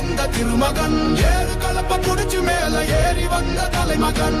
வந்த திருமகன். ஏறு கலப்ப புடிச்சு மேல ஏறி வந்த தலைமகன்.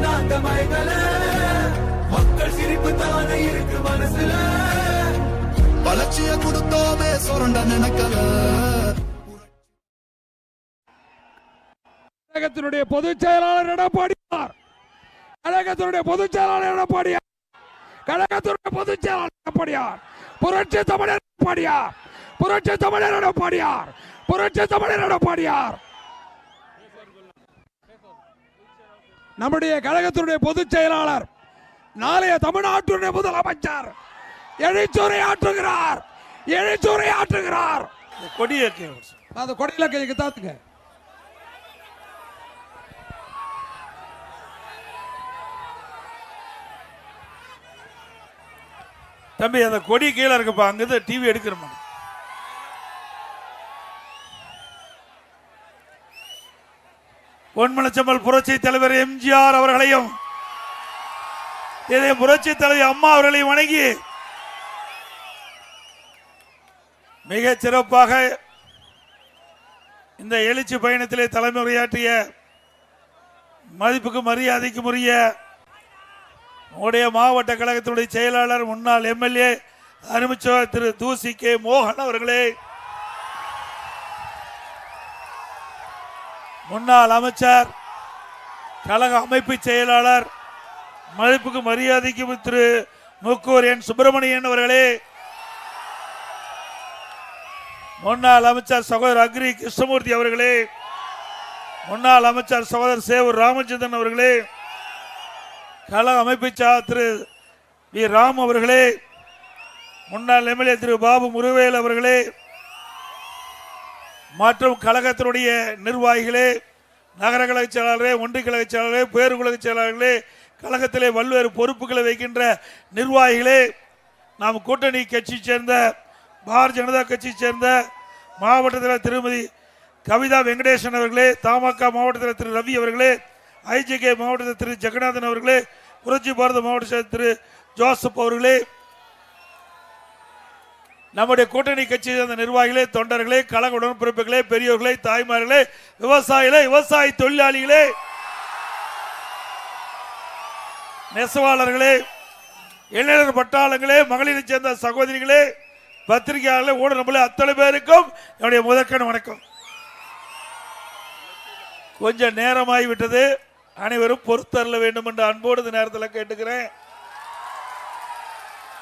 நாங்க மயங்கல. மக்கள் சிரிப்பு தானே இருக்கு மனசுல. வளர்ச்சிய கொடுத்தோமே சுரண்ட நினைக்கல. கழகத்தினுடைய பொதுச் செயலாளர் எடப்பாடியார். கழகத்தினுடைய பொதுச் செயலாளர் எடப்பாடியார். கழகத்தினுடைய பொதுச் செயலாளர் எடப்பாடியார். புரட்சி தமிழர் எடப்பாடியார். புரட்சி தமிழர் எடப்பாடியார். புரட்சி தமிழர் எடப்பாடியார். நம்முடைய கழகத்தினுடைய பொதுச் செயலாளர் நாளைய தமிழ்நாட்டுடைய முதலமைச்சர் எழுச்சுரை ஆற்றுகிறார் எழுச்சுரை ஆற்றுகிறார். கொடியேற்று அந்த கொடையில கைக்கு தாத்துங்க தம்பி அந்த கொடி கீழே இருக்குப்பா அங்கிருந்து டிவி எடுக்கிறோம் பொன்மலச்சம்பல் புரட்சி தலைவர் எம்ஜிஆர் அவர்களையும் இதை புரட்சி தலைவர் அம்மா அவர்களையும் வணங்கி மிக சிறப்பாக இந்த எழுச்சி பயணத்திலே தலைமை உரையாற்றிய மதிப்புக்கு மரியாதைக்கும் உரிய உடைய மாவட்ட கழகத்தினுடைய செயலாளர் முன்னாள் எம்எல்ஏ அனுமச்சர் திரு தூசி கே மோகன் அவர்களே முன்னாள் அமைச்சர் கழக அமைப்பு செயலாளர் மதிப்புக்கு மரியாதைக்கு திரு முக்கூர் என். சுப்பிரமணியன் அவர்களே முன்னாள் அமைச்சர் சகோதரர் அக்ரி கிருஷ்ணமூர்த்தி அவர்களே முன்னாள் அமைச்சர் சகோதரர் சேவூர் ராமச்சந்திரன் அவர்களே கழக அமைப்பு திரு வி. ராம் அவர்களே முன்னாள் எம்எல்ஏ திரு. பாபு முருவேல் அவர்களே மற்றும் கழகத்தினுடைய நிர்வாகிகளே நகர கழக செயலாளரே ஒன்றிய கழக செயலாளரே பேருக்குலக செயலாளர்களே கழகத்திலே பல்வேறு பொறுப்புகளை வைக்கின்ற நிர்வாகிகளே நாம் கூட்டணி கட்சியை சேர்ந்த பாரதிய ஜனதா கட்சியை சேர்ந்த மாவட்டத்தில் திருமதி கவிதா வெங்கடேசன் அவர்களே தமாக மாவட்டத்தில் திரு ரவி அவர்களே ஐஜிகே மாவட்டத்தில் திரு ஜெகநாதன் அவர்களே புரட்சி பாரத மாவட்ட திரு ஜோசப் அவர்களே நம்முடைய கூட்டணி கட்சியை சேர்ந்த நிர்வாகிகளே தொண்டர்களே கழக உடன்பிறப்புகளே பெரியோர்களே தாய்மார்களே விவசாயிகளே விவசாய தொழிலாளிகளே நெசவாளர்களே இளைஞர் பட்டாளங்களே மகளிரை சேர்ந்த சகோதரிகளே பத்திரிகையாளர்களே ஊடகங்களே அத்தனை பேருக்கும் என்னுடைய முதற்கண் வணக்கம். கொஞ்சம் நேரமாகிவிட்டது. அனைவரும் பொறுத்தரல வேண்டும் என்று அன்போடு இந்த நேரத்தில் கேட்டுக்கிறேன்.